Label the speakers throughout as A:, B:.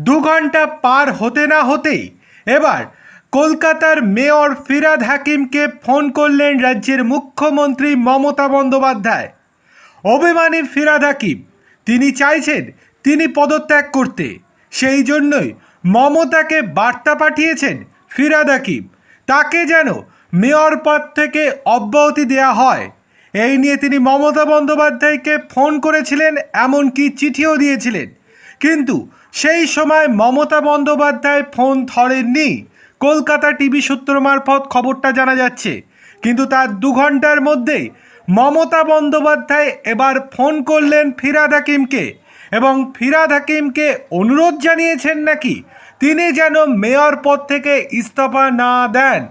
A: দু ঘণ্টা পার হতে না হতেই এবার কলকাতার মেয়র ফিরাদ হাকিমকে ফোন করলেন রাজ্যের মুখ্যমন্ত্রী মমতা বন্দ্যোপাধ্যায়। অভিমানী ফিরাদ হাকিম, তিনি চাইছেন তিনি পদত্যাগ করতে। সেই জন্যই মমতাকে বার্তা পাঠিয়েছেন ফিরাদ হাকিম। তাকে যেন মেয়র পদ থেকে অব্যাহতি দেয়া হয়। এই নিয়ে তিনি মমতা বন্দ্যোপাধ্যায়কে ফোন করেছিলেন, এমনকি চিঠিও দিয়েছিলেন। কিন্তু সেই সময় মমতা বন্দ্যোপাধ্যায় ফোন ধরেননি। কলকাতা টিভি সূত্র মারফত খবরটা জানা যাচ্ছে। কিন্তু তার দু ঘণ্টার মধ্যেই মমতা বন্দ্যোপাধ্যায় এবার ফোন করলেন ফিরাদ হাকিমকে এবং ফিরাদ হাকিমকে অনুরোধ জানিয়েছেন নাকি তিনি যেন মেয়র পদ থেকে ইস্তফা না দেন।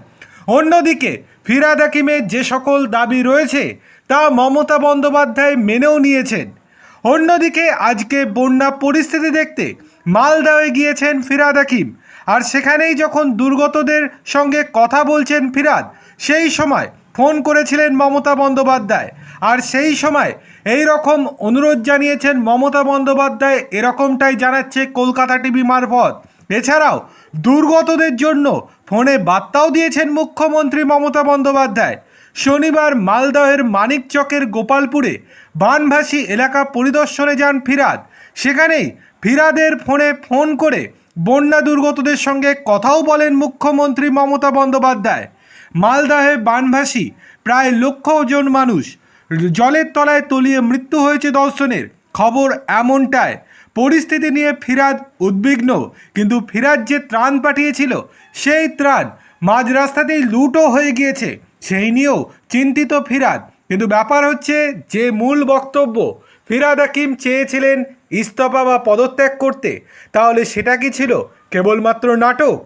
A: অন্যদিকে ফিরাদ হাকিমের যে সকল দাবি রয়েছে তা মমতা বন্দ্যোপাধ্যায় মেনেও নিয়েছেন। অন্যদিকে আজকে বন্যা পরিস্থিতি দেখতে মালদায় গিয়েছেন ফিরাদ হাকিম। আর সেখানেই যখন দুর্গতদের সঙ্গে কথা বলছেন ফিরাদ, সেই সময় ফোন করেছিলেন মমতা বন্দ্যোপাধ্যায়। আর সেই সময় এই রকম অনুরোধ জানিয়েছেন মমতা বন্দ্যোপাধ্যায়, এরকমটাই জানাচ্ছে কলকাতা টিভি মারফত। এছাড়াও দুর্গতদের জন্য ফোনে বার্তাও দিয়েছেন মুখ্যমন্ত্রী মমতা বন্দ্যোপাধ্যায়। শনিবার মালদহের মানিকচকের গোপালপুরে বানভাসী এলাকা পরিদর্শনে যান ফিরাদ। সেখানেই ফিরাদের ফোনে ফোন করে বন্যা দুর্গতদের সঙ্গে কথাও বলেন মুখ্যমন্ত্রী মমতা বন্দ্যোপাধ্যায়। মালদাহে বানভাসী প্রায় লক্ষ জন মানুষ জলের তলায় তলিয়ে মৃত্যু হয়েছে দর্শনের। খবর এমনটায় পরিস্থিতি নিয়ে ফিরাদ উদ্বিগ্ন, কিন্তু ফিরাদ যে ত্রাণ পাঠিয়েছিল, সেই ত্রাণ মাঝ রাস্তাতেই লুটও হয়ে গিয়েছে। সেই নিয়েও চিন্তিত ফিরাদ। কিন্তু ব্যাপার হচ্ছে, যে মূল বক্তব্য, ফিরাদ হাকিম চেয়েছিলেন ইস্তফা বা পদত্যাগ করতে। তাহলে সেটা কি ছিল? কেবলমাত্র নাটক?